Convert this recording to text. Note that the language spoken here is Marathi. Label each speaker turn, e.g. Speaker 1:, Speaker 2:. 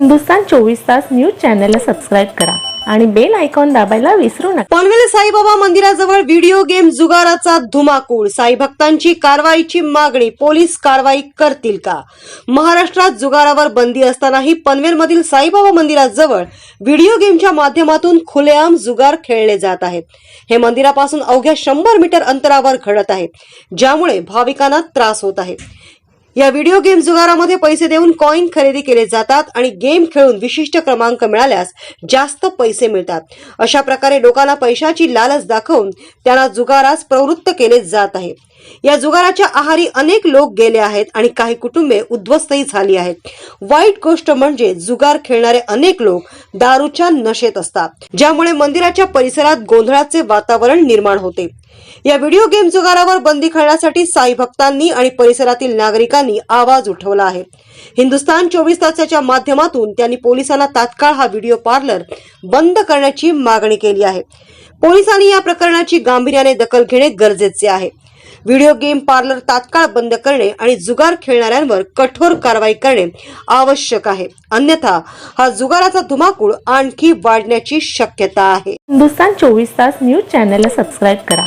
Speaker 1: हिंदुस्तान चोवीस तास न्यूज चॅनलला सबस्क्राईब करा आणि बेल आयकॉन दाबायला विसरू नका.
Speaker 2: पनवेल साईबाबा मंदिराजवळ व्हिडिओ गेम जुगाराचा धुमाकूळ. साई भक्तांची कारवाईची मागणी पोलीस कारवाई करतील का? महाराष्ट्रात जुगारावर बंदी असतानाही पनवेलमधील साईबाबा मंदिराजवळ व्हिडिओ गेमच्या माध्यमातून खुलेआम जुगार खेळले जात आहेत. हे मंदिरापासून अवघ्या शंभर मीटर अंतरावर घडत आहे ज्यामुळे भाविकांना त्रास होत आहे. या व्हिडिओ गेम जुगारामध्ये पैसे देऊन कॉईन खरेदी केले जातात आणि गेम खेळून विशिष्ट क्रमांक मिळाल्यास जास्त पैसे मिळतात. अशा प्रकारे लोकांना पैशाची लालच दाखवून त्यांना जुगारास प्रवृत्त केले जात आहे. या जुगाराच्या आहारी अनेक लोक गेले आहेत आणि काही कुटुंबे उद्ध्वस्तही झाली आहेत. वाईट गोष्ट म्हणजे जुगार खेळणारे अनेक लोक दारूच्या नशेत असतात ज्यामुळे मंदिराच्या परिसरात गोंधळाचे वातावरण निर्माण होते. या व्हिडिओ गेम जुगारावर बंदी खेळण्यासाठी साई भक्तांनी आणि परिसरातील नागरिकांनी आवाज उठवला आहे. हिंदुस्तान चोवीस तासाच्या माध्यमातून त्यांनी पोलिसांना तात्काळ हा व्हिडिओ पार्लर बंद करण्याची मागणी केली आहे. पोलिसांनी या प्रकरणाची गांभीर्याने दखल घेणे गरजेचे आहे. व्हिडिओ गेम पार्लर तात्काळ बंद करणे आणि जुगार खेळणाऱ्यांवर कठोर कारवाई करणे आवश्यक आहे. अन्यथा हा जुगाराचा धुमाकूळ आणखी वाढण्याची शक्यता आहे.
Speaker 1: हिंदुस्तान चोवीस तास न्यूज चॅनलला सबस्क्राईब करा.